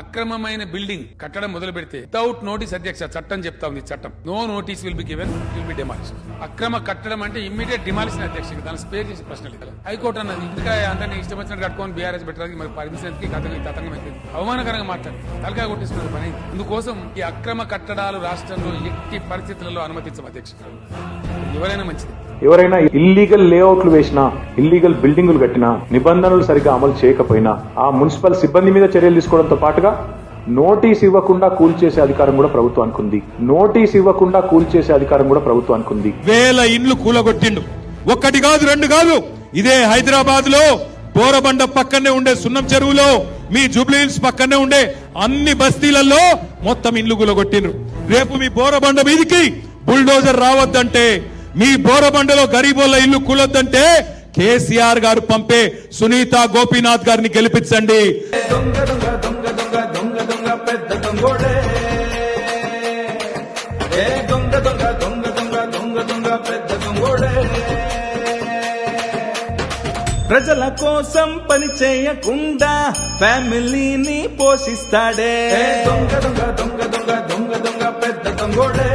అక్రమమైన building కట్టడం మొదలు పెడితే వితౌట్ నోటీస్ అధ్యక్ష చట్టం చెప్తా ఉంది చట్టం. No notice will be given will be demolish అక్రమ కట్టడం అంటే ఇమ్మీడియట్ డిమాలిషన్ అధ్యక్ష. దాని స్పేర్ చేసే ప్రశ్న లేదు. హైకోర్టు అన్నది ఇంకా అందరినీ ఇష్టం వచ్చినట్టు కట్టుకొని బీఆర్ఎస్ పెట్టడానికి మరి పరిమిషన్కి తతంగం అవమానకరంగా మాట్లాడి తలకాయ కొట్టిస్తున్నది పని ఇందుకోసం ఈ అక్రమ కట్టడాలు రాష్ట్రంలో ఎట్టి పరిస్థితులలో అనుమతించం అధ్యక్ష. ఎవరైనా మంచిది. ఎవరైనా ఇల్లీగల్ లేఅవుట్లు వేసినా ఇల్లీగల్ బిల్డింగులు కట్టినా నిబంధనలు సరిగ్గా అమలు చేయకపోయినా ఆ మున్సిపల్ సిబ్బంది మీద చర్యలు తీసుకోవడంతో పాటు పాటుగా నోటీస్ ఇవ్వకుండా కూల్చేసే అధికారం కూడా ప్రభుత్వానికి ఉంది. నోటీస్ ఇవ్వకుండా కూల్చేసే అధికారం కూడా ప్రభుత్వానికి ఉంది. వేల ఇండ్లు కూలగొట్టిండు. ఒక్కటి కాదు రెండు కాదు. ఇదే హైదరాబాద్లో బోరబండ పక్కనే ఉండే సున్నం చెరువులో మీ జూబ్లీహిల్స్ పక్కనే ఉండే అన్ని బస్తీలలో మొత్తం ఇండ్లు కూలగొట్టిండ్రు. రేపు మీ బోరబండ మీదికి బుల్డోజర్ రావద్దంటే మీ బోరబండలో గరీబోళ్ళ ఇల్లు కూలొద్దంటే కేసీఆర్ గారు పంపే సునీత గోపీనాథ్ గారిని గెలిపించండి. దొంగోడే ఏ దొంగ దొంగ దొంగ దొంగ దొంగ దొంగ పెద్ద దొంగోడే ప్రజల కోసం పని చేయకుండా ఫ్యామిలీని పోషిస్తాడే దొంగ దొంగ దొంగ దొంగ దొంగ దొంగ పెద్ద దొంగోడే